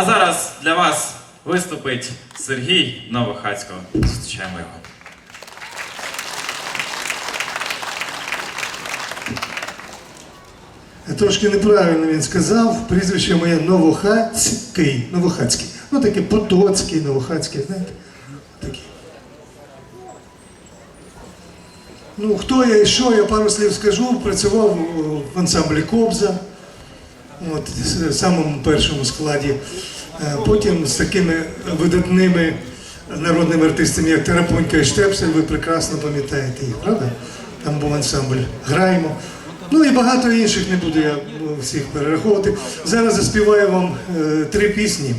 А зараз для вас виступить Сергій Новохацько. Зустрічаємо його. Трошки неправильно він сказав. Прізвище моє Новохацький. Новохацький. Ну таке Потоцький, Новохацький, знаєте? Ну, хто я і що, я пару слів скажу. Працював в ансамблі Кобза, от, в самому першому складі. Е, Потім з такими видатними народними артистами, як Тарапунька і Штепсель, ви прекрасно пам'ятаєте їх, правда? Там був ансамбль Граємо. Ну і багато інших не буду я е, всіх перераховувати. Зараз заспіваю вам е, три пісні.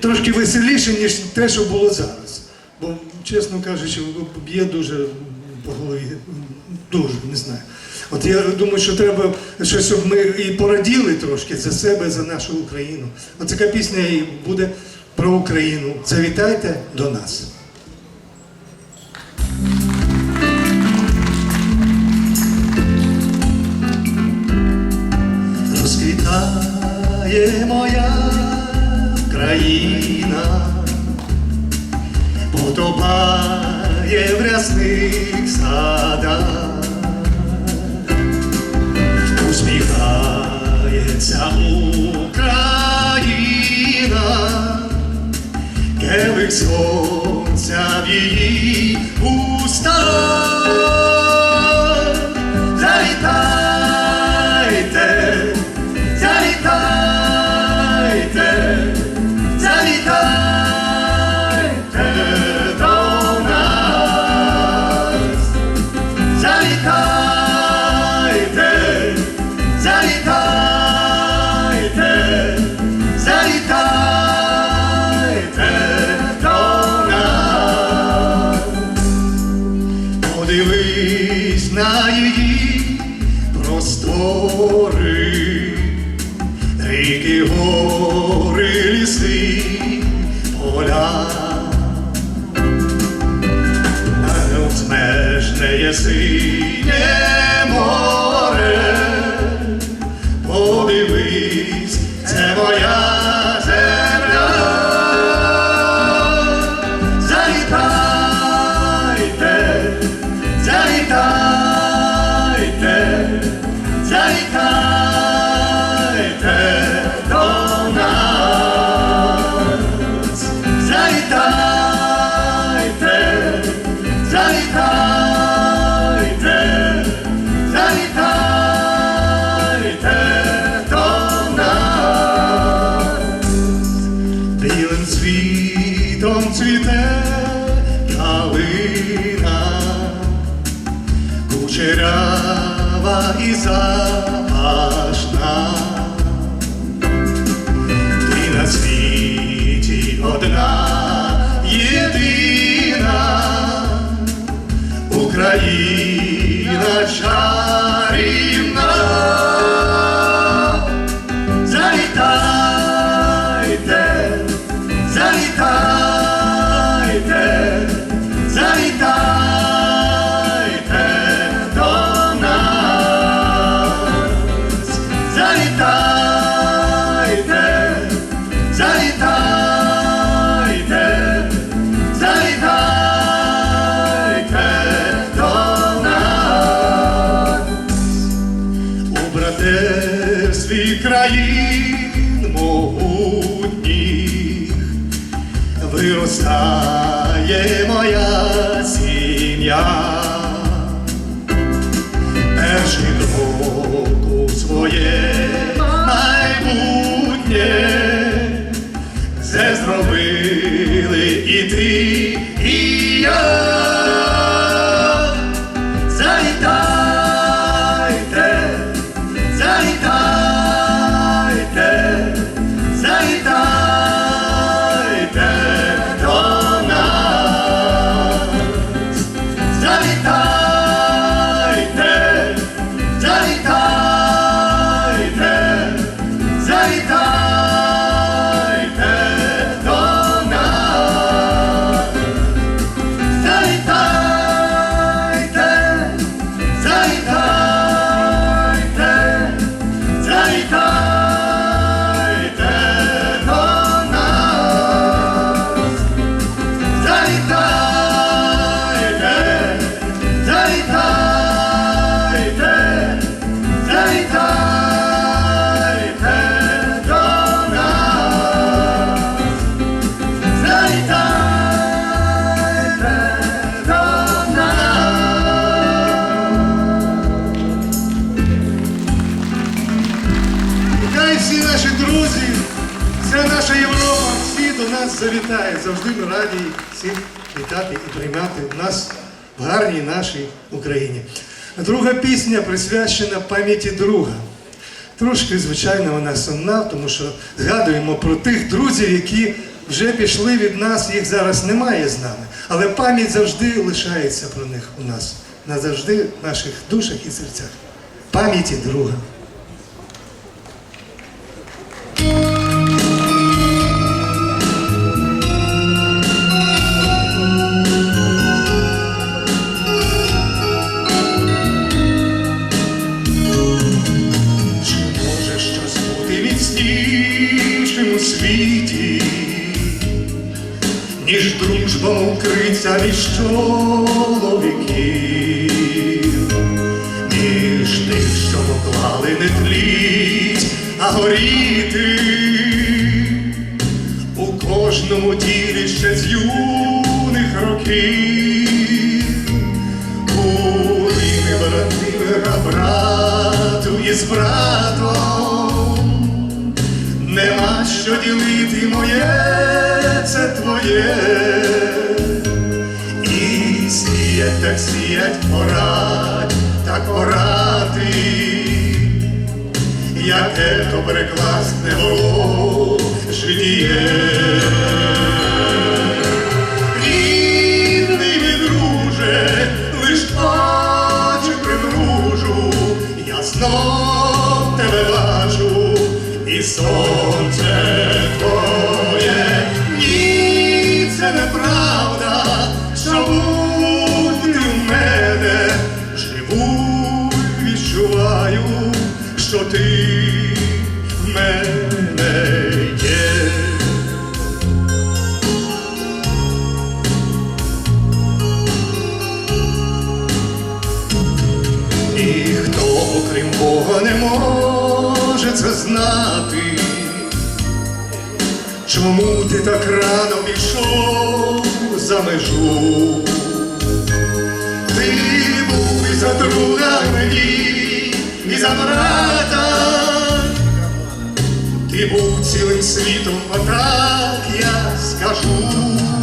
Трошки веселіше, ніж те, що було зараз. Бо, чесно кажучи, б'є дуже по голові. Дуже, не знаю. От я думаю, що треба щось, щоб ми і пораділи трошки за себе, за нашу Україну. От така пісня і буде про Україну. Завітайте до нас. Розквітає моя країна, потопає в рясних садах, усміхається Україна, келих сонця в її устах. Цвіте калина, кучерява і запашна. Ти на світі одна єдина, Україна чарівна. Сім'я. Перший року своє майбутнє все зробили і ти, і я. Завітає. Завжди ми раді всіх вітати і приймати в нас в гарній нашій Україні. Друга пісня присвячена пам'яті друга. Трошки, звичайно, вона сумна, тому що згадуємо про тих друзів, які вже пішли від нас, їх зараз немає з нами. Але пам'ять завжди лишається про них у нас, назавжди в наших душах і серцях. Пам'яті друга. Між чоловіків, між тих, що поклали не тліть, а горіти. У кожному ділі ще з юних років. Були ми братими, брату із братом, нема що ділити моє, це твоє, сіять, порать, так порати, яке то прекрасне було життє. Рідний друже, лиш очі примружу, я знов тебе бачу, і сонце І хто, окрім Бога, не може це знати, чому ти так рано пішов за межу? Ти був і за друга мені, і за брата, ти був цілим світом, отак я скажу.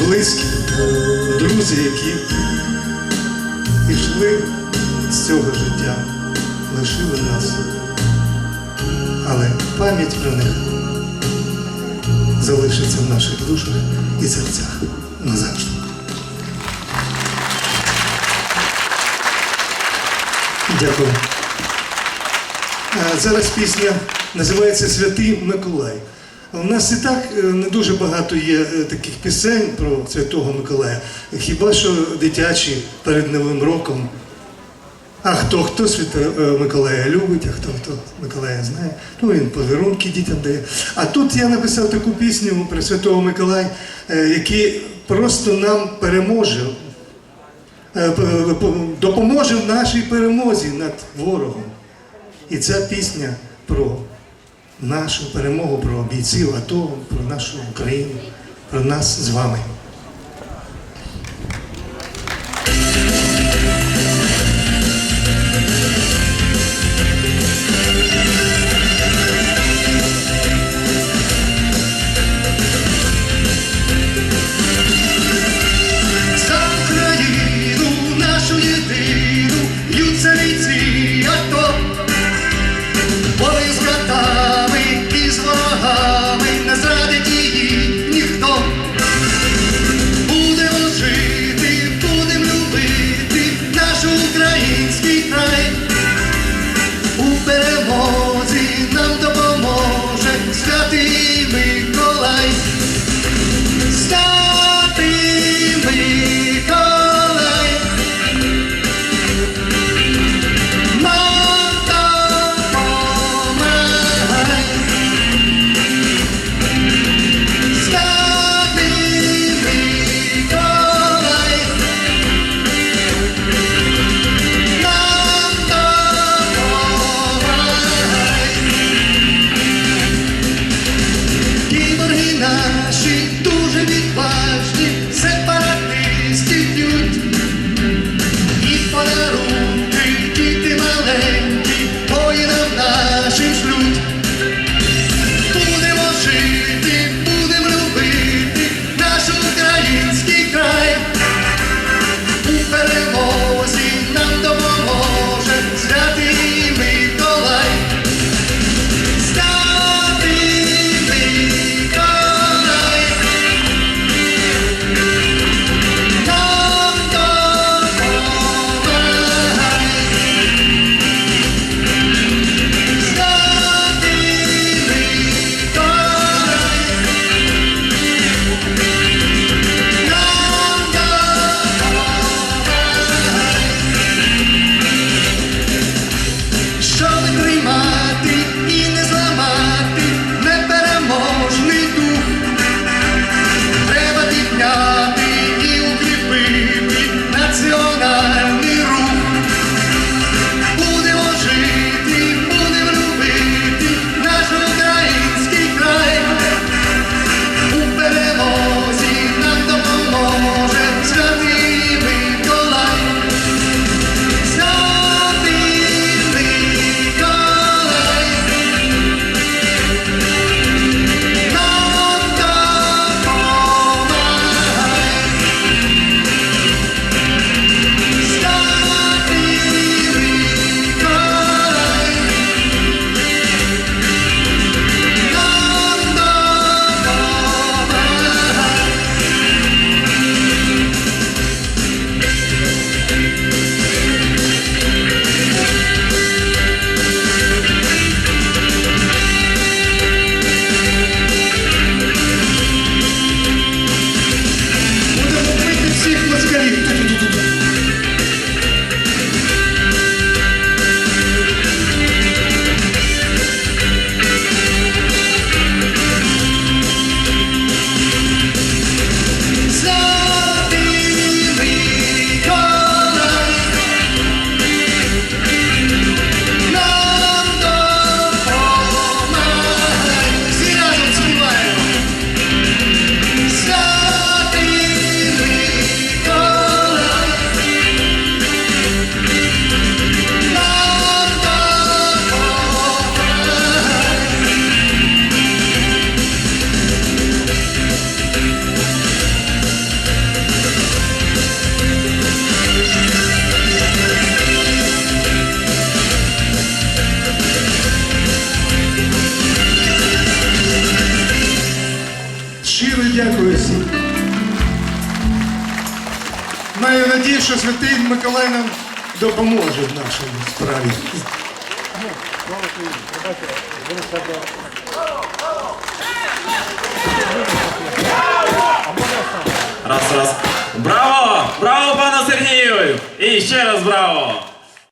Близькі, друзі, які пішли з цього життя, лишили нас. Але пам'ять про них залишиться в наших душах і серцях назавжди. Дякую. Е, Зараз пісня називається Святий Миколай. У нас і так е, не дуже багато є е, таких пісень про Святого Миколая. Хіба що дитячі перед Новим роком. А хто хто Святого Миколая любить, а хто хто Миколая знає. Ну він подарунки дітям дає. А тут я написав таку пісню про Святого Миколая, е, який просто нам переможе е, допоможе в нашій перемозі над ворогом. І ця пісня про нашу перемогу, про бійців АТО, про нашу Україну, про нас з вами. Що Святий Миколай нам допоможе в нашій справі. Раз, раз. Браво! Браво, пане Сергію! І ще раз браво!